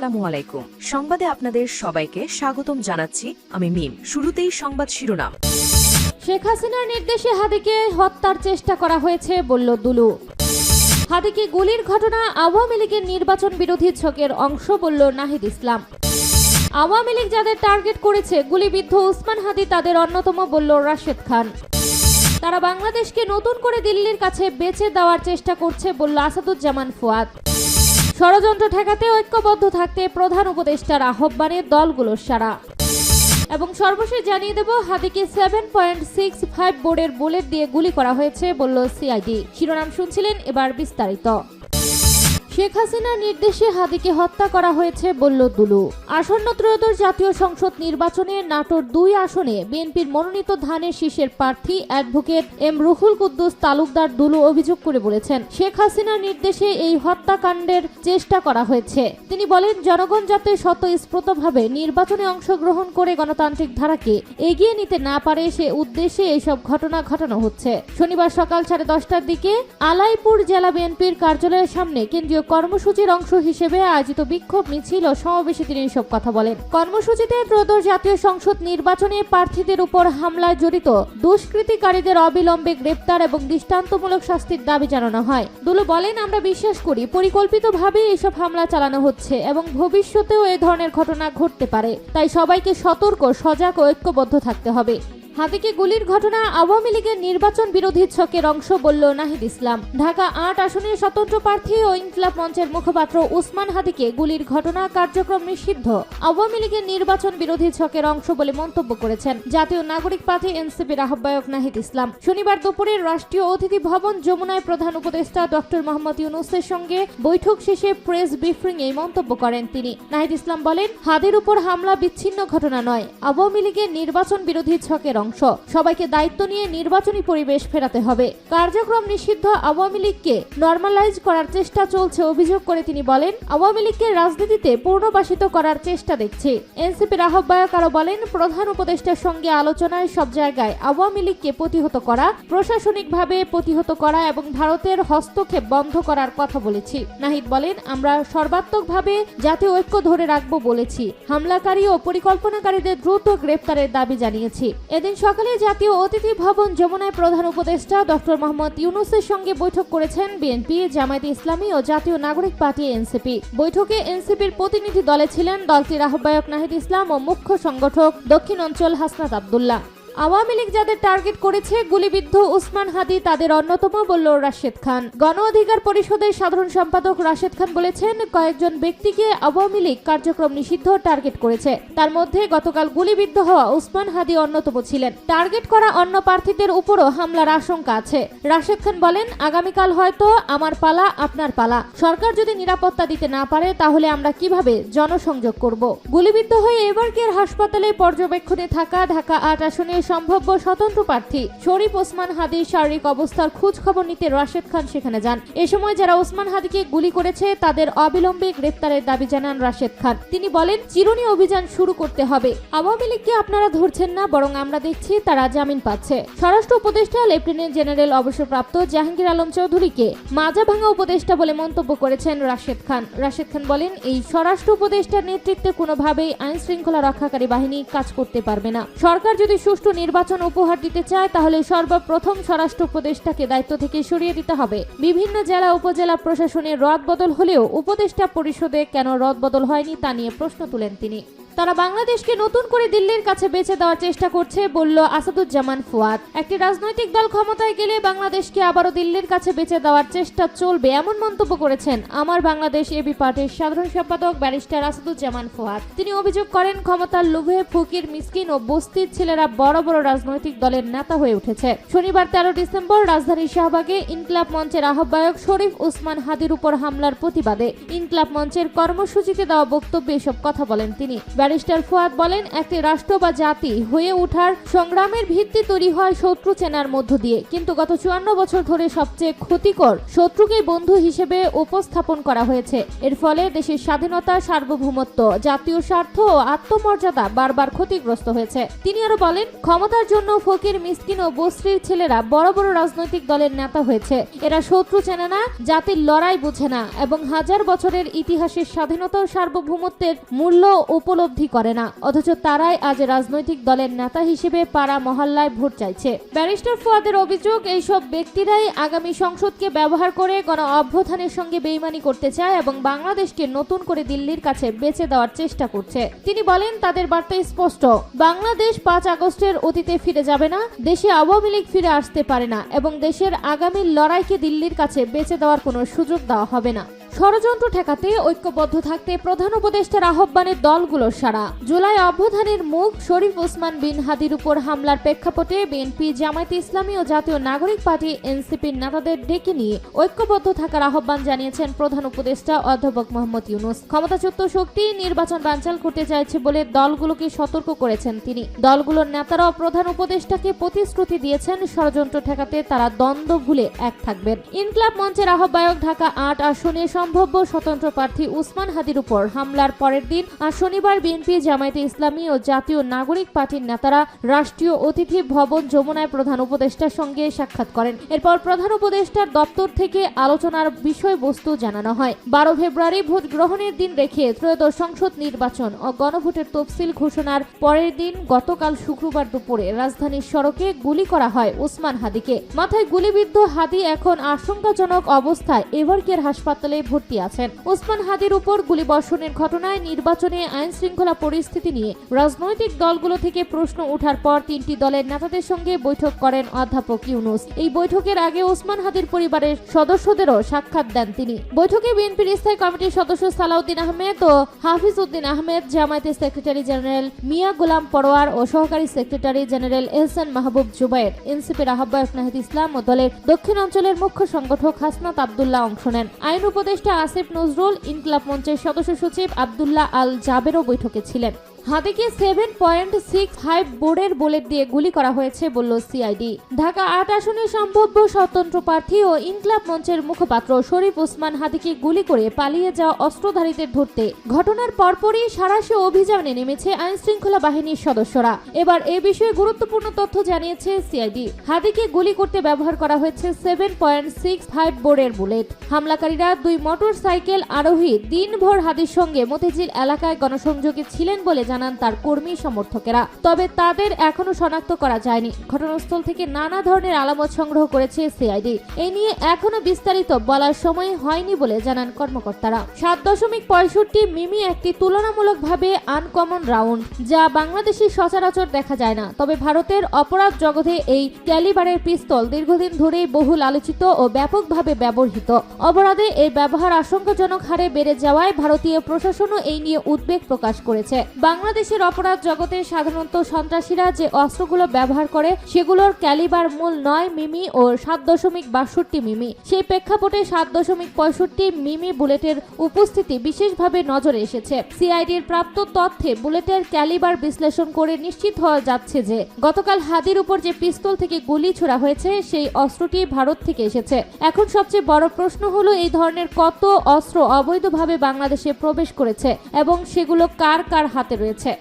আসসালামু আলাইকুম। সংবাদে আপনাদের সবাইকে স্বাগতম জানাচ্ছি আমি মিম। শুরুতেই সংবাদ শিরোনাম। শেখ হাসিনার নির্দেশে হাদিকে হত্যার চেষ্টা করা হয়েছে বলল দুলু। হাদিকে গুলির ঘটনা আওয়ামী লীগের নির্বাচন বিরোধী ছকের অংশ বলল নাহিদ ইসলাম। আওয়ামী লীগ যাদের টার্গেট করেছে গুলিবিদ্ধ উসমান হাদি, তাদের অন্যতম বলল রাশেদ খান। তারা বাংলাদেশকে নতুন করে দিল্লির কাছে বেচে দেওয়ার চেষ্টা করছে বলল আসাদুজ্জামান ফুয়াদ। ষড়যন্ত্র ঠেকাতে ঐক্যবদ্ধ থাকতে প্রধান উপদেষ্টার আহ্বানে দলগুলোর সারা এবং সর্বশেষ জানিয়ে দেব, হাদিকে সেভেন পয়েন্ট সিক্স ফাইভ বোর্ডের বুলেট দিয়ে গুলি করা হয়েছে, বলল সিআইডি শিরোনাম শুনছিলেন এবার বিস্তারিত। শেখ হাসিনার নির্দেশে হাদিকে হত্যা করা হয়েছে, বলল দুলু। আসন্ন ত্রয়োদশ জাতীয় সংসদ নির্বাচনে নাটোর দুই আসনে বিএনপির মনোনীত ধানের শীষের প্রার্থী অ্যাডভোকেট এম রুহুল কুদ্দুস তালুকদার দুলু অভিযোগ করে বলেছেন, শেখ হাসিনার নির্দেশে এই হত্যাকাণ্ডের চেষ্টা করা হয়েছে। তিনি বলেন, জনগণ যাতে স্বতঃস্ফূর্তভাবে নির্বাচনে অংশগ্রহণ করে গণতান্ত্রিক ধারাকে এগিয়ে নিতে না পারে, সে উদ্দেশ্যে এইসব ঘটনা ঘটানো হচ্ছে। শনিবার সকাল সাড়ে দশটার দিকে আলাইপুর জেলা বিএনপির কার্যালয়ের সামনে কেন্দ্রীয় কর্মসূচির অংশ হিসেবে আয়োজিত বিক্ষোভ, মিছিল ও সমাবেশে তিনি এসব কথা বলেন। কর্মসূচিতে ত্রয়োদশ জাতীয় সংসদ নির্বাচনে প্রার্থীদের উপর হামলায় জড়িত দুষ্কৃতিকারীদের অবিলম্বে গ্রেপ্তার এবং দৃষ্টান্তমূলক শাস্তির দাবি জানানো হয়। দুলু বলেন, আমরা বিশ্বাস করি পরিকল্পিতভাবে এসব হামলা চালানো হচ্ছে এবং ভবিষ্যতেও এ ধরনের ঘটনা ঘটতে পারে। তাই সবাইকে সতর্ক, সজাগ ও ঐক্যবদ্ধ থাকতে হবে। হাতিকে গুলির ঘটনা আওয়ামী লীগের নির্বাচন বিরোধী ছকের অংশ বলল নাহিদ ইসলাম। ঢাকা আট আসনের স্বতন্ত্র প্রার্থী ও ইনকলাব মঞ্চের মুখপাত্র উসমান হাদিকে গুলির ঘটনা কার্যক্রম নিষিদ্ধ। আওয়ামী লীগের নির্বাচন বিরোধী ছকের অংশ বলে মন্তব্য করেছেন জাতীয় নাগরিক পার্টি এনসিপির আহ্বায়ক নাহিদ ইসলাম। শনিবার দুপুরে রাষ্ট্রীয় অতিথি ভবন যমুনায় প্রধান উপদেষ্টা ডক্টর মোহাম্মদ ইউনুসের সঙ্গে বৈঠক শেষে প্রেস ব্রিফিং এই মন্তব্য করেন তিনি। নাহিদ ইসলাম বলেন, হাদের উপর হামলা বিচ্ছিন্ন ঘটনা নয়। আওয়ামী লীগের নির্বাচন বিরোধী ছকের অংশ। সবাইকে দায়িত্ব নিয়ে নির্বাচনী পরিবেশ ফেরাতে হবে। কার্যক্রম নিষিদ্ধ আওয়ামী লীগকে নর্মালাইজ করার চেষ্টা চলছে অভিযোগ করে তিনি বলেন, আওয়ামী লীগকে রাজনীতিতে পূর্ণবাসিত করার চেষ্টা দেখছে। এনসিপির আহ্বায়ক আরও বলেন, প্রধান উপদেষ্টার সঙ্গে আলোচনায় সব জায়গায় আওয়ামী লীগকে প্রতিহত করা, প্রশাসনিকভাবে প্রতিহত করা এবং ভারতের হস্তক্ষেপ বন্ধ করার কথা বলেছি। নাহিদ বলেন, আমরা সর্বাত্মকভাবে জাতীয় ঐক্য ধরে রাখব বলেছি। হামলাকারী ও পরিকল্পনাকারীদের দ্রুত গ্রেপ্তারের দাবি জানিয়েছি। এদিন সকালে জাতীয় অতিথি ভবন যমুনায় প্রধান উপদেষ্টা ডক্টর মোহাম্মদ ইউনুসের সঙ্গে বৈঠক করেছেন বিএনপি, জামায়াতে ইসলামী ও জাতীয় নাগরিক পার্টি এনসিপি। বৈঠকে এনসিপির প্রতিনিধি দলে ছিলেন দলটির আহ্বায়ক নাহিদ ইসলাম ও মুখ্য সংগঠক দক্ষিণ অঞ্চল হাসনাত আবদুল্লাহ। আওয়ামী লীগ যাদের টার্গেট করেছে, গুলিবিদ্ধ উসমান হাদি তাদের অন্যতম, বলল রাশেদ খান। গণ অধিকার পরিষদের সাধারণ সম্পাদক রাশেদ খান বলেছেন, কয়েকজন ব্যক্তিকে আওয়ামী লীগ কার্যক্রম নিষিদ্ধ টার্গেট করেছে। তার মধ্যে গতকাল গুলিবিদ্ধ হওয়া উসমান হাদি অন্যতম ছিলেন। টার্গেট করা অন্য প্রার্থীদের উপরও হামলার আশঙ্কা আছে। রাশেদ খান বলেন, আগামীকাল হয়তো আমার পালা আপনার পালা। সরকার যদি নিরাপত্তা দিতে না পারে, তাহলে আমরা কীভাবে জনসংযোগ করব? গুলিবিদ্ধ হয়ে এবারকের হাসপাতালে পর্যবেক্ষণে থাকা ঢাকা আট আসনে সম্ভাব্য স্বতন্ত্র প্রার্থী শরীফ ওসমান হাদির শারীরিক অবস্থার খোঁজ খবর নিতে রাশেদ খান সেখানে যান। এ সময় যারা ওসমান হাদিকে গুলি করেছে, তাদের অবিলম্বে গ্রেপ্তারের দাবি জানান রাশেদ খান। তিনি বলেন, চিরুনি অভিযান শুরু করতে হবে। আওয়ামী লীগকে আপনারা ধরছেন না, বরং আমরা দেখছি তারা জামিন পাচ্ছে। স্বরাষ্ট্র উপদেষ্টা, লেফটেন্যান্ট জেনারেল অবসরপ্রাপ্ত জাহাঙ্গীর আলম চৌধুরীকে মাজা ভাঙা উপদেষ্টা বলে মন্তব্য করেছেন রাশেদ খান। রাশেদ খান বলেন, এই স্বরাষ্ট্র উপদেষ্টার নেতৃত্বে কোনোভাবেই আইন শৃঙ্খলা রক্ষাকারী বাহিনী কাজ করতে পারবে না। সরকার যদি সুষ্ঠু নির্বাচন উপহার দিতে চায়, তাহলে সর্বপ্রথম স্বরাষ্ট্র উপদেষ্টাকে দায়িত্ব থেকে সরিয়ে দিতে হবে। বিভিন্ন জেলা উপজেলা প্রশাসনের রদবদল হলেও উপদেষ্টা পরিষদে কেন রদবদল হয়নি তা নিয়ে প্রশ্ন তুলেন তিনি। তারা বাংলাদেশকে নতুন করে দিল্লির কাছে বেঁচে দেওয়ার চেষ্টা করছে, বলল আসাদুজ্জামান ফুয়াদ। একটি রাজনৈতিক দল ক্ষমতায় গেলে বাংলাদেশকে আবারও দিল্লির কাছে বেঁচে দেওয়ার চেষ্টা চলবে, এমন মন্তব্য করেছেন আমার বাংলাদেশ এবি পার্টির সাধারণ সম্পাদক ব্যারিস্টার আসাদুজ্জামান ফুয়াদ। তিনি অভিযোগ করেন, ক্ষমতার লোভে ফকির, মিসকিন ও বস্তির ছেলেরা বড় বড় রাজনৈতিক দলের নেতা হয়ে উঠেছে। শনিবার তেরো ডিসেম্বর রাজধানীর শাহবাগে ইনকলাব মঞ্চের আহ্বায়ক শরীফ উসমান হাদির উপর হামলার প্রতিবাদে ইনকলাব মঞ্চের কর্মসূচিতে দেওয়া বক্তব্যে এসব কথা বলেন তিনি। ব্যারিস্টার ফুয়াদ বলেন, একটি রাষ্ট্র বা জাতি হয়ে ওঠার সংগ্রামের ভিত্তি তৈরি হয় শত্রু চেনার মধ্য দিয়ে। কিন্তু গত চুয়ান্ন বছর ধরে সবচেয়ে ক্ষতিকর শত্রুকে বন্ধু হিসেবে উপস্থাপন করা হয়েছে। এর ফলে দেশের স্বাধীনতা, সার্বভৌমত্ব, জাতীয় স্বার্থ ও আত্মমর্যাদা বারবার ক্ষতিগ্রস্ত হয়েছে। তিনি আরও বলেন, ক্ষমতার জন্য ফকির, মিসকিন ও বস্ত্রীর ছেলেরা বড় বড় রাজনৈতিক দলের নেতা হয়েছে। এরা শত্রু চেনে না, জাতির লড়াই বুঝে না এবং হাজার বছরের ইতিহাসের স্বাধীনতা ও সার্বভৌমত্বের মূল্য উপলব্ধি করে না। অথচ তারাই আজ রাজনৈতিক দলের নেতা হিসেবে পাড়া মহল্লায় ভোট চাইছে। ব্যারিস্টার ফুয়াদের অভিযোগ, এইসব ব্যক্তিরাই আগামী সংসদকে ব্যবহার করে গণ অভ্যুত্থানের সঙ্গে বেইমানি করতে চায় এবং বাংলাদেশকে নতুন করে দিল্লির কাছে বেঁচে দেওয়ার চেষ্টা করছে। তিনি বলেন, তাদের বার্তা স্পষ্ট। বাংলাদেশ পাঁচ আগস্টের অতীতে ফিরে যাবে না, দেশে আওয়ামী লীগ ফিরে আসতে পারে না এবং দেশের আগামী লড়াইকে দিল্লির কাছে বেঁচে দেওয়ার কোনো সুযোগ দেওয়া হবে না। ষড়যন্ত্র ঠেকাতে ঐক্যবদ্ধ থাকতে প্রধান উপদেষ্টার আহ্বানের দলগুলোর সারা জুলাই অভ্যুত্থানের মুখ শরীফ ওসমান বিন হাদির উপর হামলার প্রেক্ষাপটে বিএনপি, জামায়াতে ইসলামী ও জাতীয় নাগরিক পার্টি, এনসিপির নেতাদের ডেকে নিয়ে ঐক্যবদ্ধ থাকার আহ্বান জানিয়েছেন প্রধান উপদেষ্টা অধ্যাপক মোহাম্মদ ইউনুস। ক্ষমতাচ্যুত শক্তি নির্বাচন বানচাল করতে চাইছে বলে দলগুলোকে সতর্ক করেছেন তিনি। দলগুলোর নেতারাও প্রধান উপদেষ্টাকে প্রতিশ্রুতি দিয়েছেন ষড়যন্ত্র ঠেকাতে তারা দ্বন্দ্ব ভুলে এক থাকবেন। ইনকলাব মঞ্চের আহ্বায়ক ঢাকা আট আসনে সম্ভাব্য স্বতন্ত্র প্রার্থী উসমান হাদির উপর হামলার পরের দিন আর শনিবার বিএনপি, জামায়াতে ইসলামী ও জাতীয় নাগরিক পার্টির নেতারা রাষ্ট্রীয় অতিথি ভবন যমুনায় প্রধান উপদেষ্টার সঙ্গে সাক্ষাৎ করেন। এরপর প্রধান উপদেষ্টার দপ্তর থেকে আলোচনার বিষয়বস্তু জানানো হয়। বারো ফেব্রুয়ারি ভোট গ্রহণের দিন রেখে ত্রয়োদশ সংসদ নির্বাচন ও গণভোটের তফসিল ঘোষণার পরের দিন গতকাল শুক্রবার দুপুরে রাজধানীর সড়কে গুলি করা হয় উসমান হাদিকে। মাথায় গুলিবিদ্ধ হাদি এখন আশঙ্কাজনক অবস্থায় এভারকেয়ার হাসপাতালে ভর্তি আছেন। ওসমান হাদির উপর গুলিবর্ষণের ঘটনায় নির্বাচনে আইন শৃঙ্খলা পরিস্থিতি নিয়ে রাজনৈতিক দলগুলো থেকে প্রশ্ন ওঠার পর তিনটি দলের নেতাদের সঙ্গে বৈঠক করেন অধ্যাপক ইউনুস। এই বৈঠকের আগে ওসমান হাদির পরিবারের সদস্যদেরও সাক্ষাৎ দেন তিনি। বৈঠকে বিএনপির স্থায়ী কমিটির সদস্য সালাউদ্দিন আহমেদ ও হাফিজ উদ্দিন আহমেদ, জামায়াতের সেক্রেটারি জেনারেল মিয়া গোলাম পরোয়ার ও সহকারী সেক্রেটারি জেনারেল এহসান মাহবুব জুবাইর এনসিপির আহ্বায়ক নাহিদ ইসলাম ও দলের দক্ষিণ অঞ্চলের মুখ্য সংগঠক হাসনাত আবদুল্লাহ অংশ নেন। আইন উপদেষ্টা আসিফ নজরুল ইনকলাব মঞ্চের সদস্য সচিব আবদুল্লাহ আল জাবেরও বৈঠকে ছিলেন। হাদিকে সেভেন পয়েন্ট সিক্স ফাইভ বোর্ডের বুলেট দিয়ে গুলি করা হয়েছে, বলল সিআইডি ঢাকা আট আসনে সম্ভাব্য স্বতন্ত্র প্রার্থী ও ইনকলাব মঞ্চের মুখপাত্র শরীফ ওসমান হাদিকে গুলি করে পালিয়ে যাওয়া অস্ত্রধারীদের ধরতে। ঘটনার পরপরই সারাশি অভিযানে নেমেছে আইন শৃঙ্খলা বাহিনীর সদস্যরা। এবার এ বিষয়ে গুরুত্বপূর্ণ তথ্য জানিয়েছে সিআইডি হাদিকে গুলি করতে ব্যবহার করা হয়েছে সেভেন পয়েন্ট সিক্স ফাইভ বোর্ডের বুলেট হামলাকারীরা দুই মোটর সাইকেল আরোহী দিনভর হাদির সঙ্গে মতিঝিল এলাকায় গণসংযোগে ছিলেন বলে জানান তার কর্মী সমর্থকেরা। তবে তাদের এখনও শনাক্ত করা যায়নি। ঘটনাস্থল থেকে নানা ধরনের আলামত সংগ্রহ করেছে সিআইডি। এই নিয়ে এখনও বিস্তারিত বলার সময় হয়নি বলে জানান কর্মকর্তারা। সাত দশমিক পঁয়ষট্টি মিমি একটি তুলনামূলকভাবে আনকমন রাউন্ড যা বাংলাদেশি সচরাচর দেখা যায় না। তবে ভারতের অপরাধ জগতে এই ক্যালিবারের পিস্তল দীর্ঘদিন ধরেই বহুল আলোচিত ও ব্যাপকভাবে ব্যবহৃত। অপরাধে এই ব্যবহার আশঙ্কাজনক হারে বেড়ে যাওয়ায় ভারতীয় প্রশাসনও এই নিয়ে উদ্বেগ প্রকাশ করেছে। বাংলাদেশের অপরাধ জগতে সাধারণত সন্ত্রাসীরা যে অস্ত্রগুলো ব্যবহার করে, সেগুলোর ক্যালিবার মূল নয় মিমি ও সাত দশমিক বাষট্টি মিমি। সেই প্রেক্ষাপটে সাত দশমিক পঁয়ষট্টি মিমি বুলেটের উপস্থিতি বিশেষভাবে নজরে এসেছে। সিআইডির প্রাপ্ত তথ্যে বুলেটের ক্যালিবার বিশ্লেষণ করে নিশ্চিত হওয়া যাচ্ছে যে, গতকাল হাদির উপর যে পিস্তল থেকে গুলি ছোড়া হয়েছে, সেই অস্ত্রটি ভারত থেকে এসেছে। এখন সবচেয়ে বড় প্রশ্ন হলো, এই ধরনের কত অস্ত্র অবৈধভাবে বাংলাদেশে প্রবেশ করেছে এবং সেগুলো কার কার হাতে রয়েছে? হয়েছে